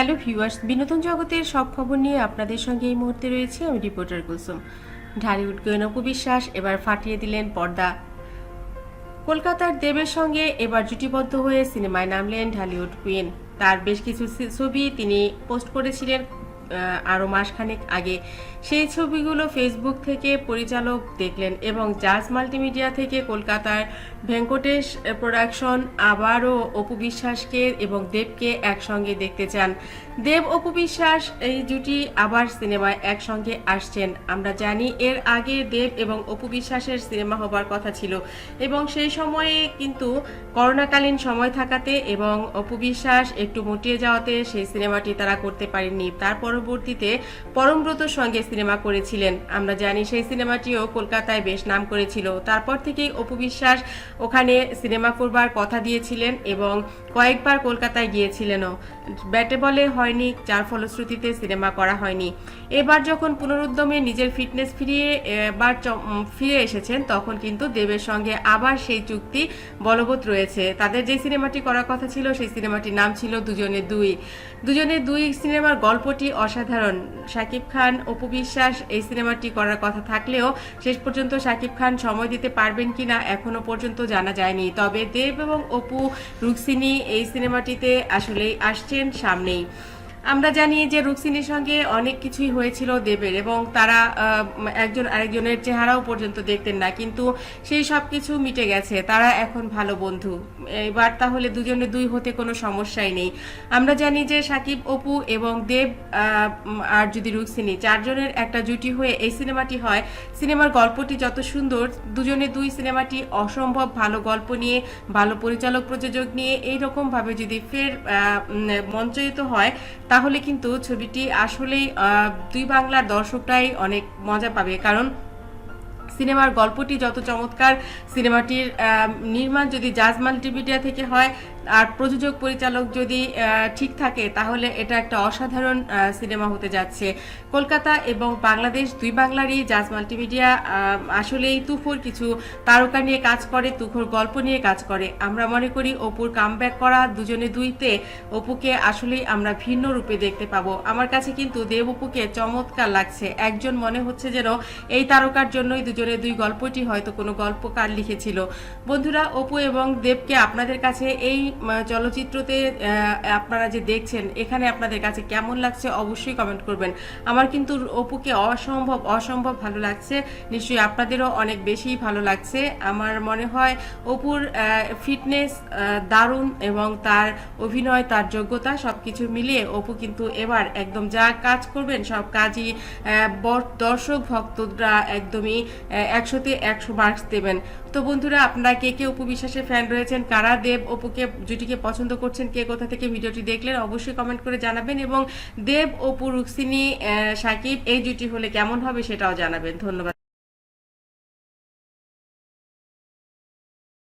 Hello viewers, বিনোদন জগতের সব খবর নিয়ে আপনাদের সঙ্গে এই মুহূর্তে রয়েছে আমি রিপোর্টার কুলসুম। ঢালিউড গোয়েন অপু বিশ্বাস এবার ফাটিয়ে দিলেন পর্দা। কলকাতার দেবের সঙ্গে এবার জুটিবদ্ধ হয়ে সিনেমায় নামলেন ঢালিউড কুইন। তার বেশ কিছু ছবি তিনি পোস্ট করেছিলেন। আরও মাসখানেক আগে সেই ছবিগুলো ফেসবুক থেকে পরিচালক দেখলেন এবং জাজ মাল্টিমিডিয়া থেকে কলকাতার ভেঙ্কটেশ প্রোডাকশন আবারও অপু বিশ্বাসকে এবং দেবকে একসঙ্গে দেখতে চান। দেব অপু বিশ্বাস, এই জুটি আবার সিনেমায় একসঙ্গে আসছেন। আমরা জানি এর আগে দেব এবং অপু বিশ্বাসের সিনেমা হবার কথা ছিল এবং সেই সময়ে কিন্তু করোনাকালীন সময় থাকাতে এবং অপু বিশ্বাস একটু মুটিয়ে যাওয়াতে সেই সিনেমাটি তারা করতে পারেননি। তার পরবর্তীতে পরমব্রতর সঙ্গে সিনেমা করেছিলেন। আমরা জানি সেই সিনেমাটিও কলকাতায় বেশ নাম করেছিল। তারপর থেকেই অপু বিশ্বাস ওখানে সিনেমা করবার কথা দিয়েছিলেন এবং কয়েকবার কলকাতায় গিয়েছিলেনও। ব্যাটে বলে হয়নি, যার ফলশ্রুতিতে সিনেমা করা হয়নি। এবার যখন পুনরুদ্যমে নিজের ফিটনেস ফিরিয়ে, এবার ফিরে এসেছেন, তখন কিন্তু দেবের সঙ্গে আবার সেই চুক্তি বলবৎ রয়েছে। তাদের যে সিনেমাটি করার কথা ছিল, সেই সিনেমাটির নাম ছিল দুজনে দুই। দুজনে দুই সিনেমার গল্পটি অসাধারণ। শাকিব খান, অপু বিশ্বাস, এই সিনেমাটি করার কথা থাকলেও শেষ পর্যন্ত শাকিব খান সময় দিতে পারবেন কিনা এখনও পর্যন্ত জানা যায়নি। তবে দেব এবং অপু রুক্সিনী এই সিনেমাটিতে আসলেই আসছেন সামনেই। আমরা জানি যে রুক্সিনীর সঙ্গে অনেক কিছুই হয়েছিল দেবের এবং তারা একজন আরেকজনের চেহারাও পর্যন্ত দেখতেন না, কিন্তু সেই সব কিছু মিটে গেছে। তারা এখন ভালো বন্ধু। এবার তাহলে দুজনে দুই হতে কোনো সমস্যাই নেই। আমরা জানি যে সাকিব, অপু এবং দেব আর যদি রুক্সিনী, চারজনের একটা জুটি হয়ে এই সিনেমাটি হয়, সিনেমার গল্পটি যত সুন্দর, দুজনে দুই সিনেমাটি অসম্ভব ভালো গল্প নিয়ে, ভালো পরিচালক প্রযোজক নিয়ে এইরকমভাবে যদি ফের মঞ্চায়িত হয় তাহলে কিন্তু ছবিটি আসলেই দুই বাংলার দর্শকরাই অনেক মজা পাবে। কারণ সিনেমার গল্পটি যত চমৎকার, সিনেমাটির নির্মাণ যদি জাজ মাল্টিমিডিয়া থেকে হয়, আর প্রযোজক, পরিচালক যদি ঠিক থাকে, তাহলে এটা একটা অসাধারণ সিনেমা হতে যাচ্ছে। কলকাতা এবং বাংলাদেশ, দুই বাংলারই জাজ মাল্টিমিডিয়া আসলেই তুফোর কিছু তারকা নিয়ে কাজ করে তুফোর গল্প নিয়ে কাজ করে। আমরা মনে করি অপুর কামব্যাক করা দুজনে দুইতে, অপুকে আসলেই আমরা ভিন্ন রূপে দেখতে পাবো। আমার কাছে কিন্তু দেব অপুকে চমৎকার লাগছে। একজন মনে হচ্ছে যেন এই তারকার জন্যই দুজনে দুই গল্পটি হয়তো কোনো গল্পকার লিখেছিল। বন্ধুরা, অপু এবং দেবকে আপনাদের কাছে এই চলচ্চিত্রতে আপনারা যে দেখছেন, এখানে আপনাদের কাছে কেমন লাগছে অবশ্যই কমেন্ট করবেন। আমার কিন্তু অপুকে অসম্ভব অসম্ভব ভালো লাগছে। নিশ্চয়ই আপনাদেরও অনেক বেশি ভালো লাগছে। আমার মনে হয় অপুর ফিটনেস দারুণ এবং তার অভিনয়, তার যোগ্যতা সব কিছু মিলিয়ে অপু কিন্তু এবার একদম যা কাজ করবেন সব কাজই দর্শক, ভক্তরা একদমই একশোতে একশো মার্কস দেবেন। তো বন্ধুরা, আপনারা কে কে অপু বিশ্বাসের ফ্যান রয়েছেন, কারা দেব অপুকে, জুটিকে পছন্দ করছেন, কে কোথা থেকে ভিডিওটি দেখলেন, অবশ্যই কমেন্ট করে জানাবেন এবং দেব অপু রুক্সিনী সাকিব, এই জুটি হলে কেমন হবে সেটাও জানাবেন। ধন্যবাদ।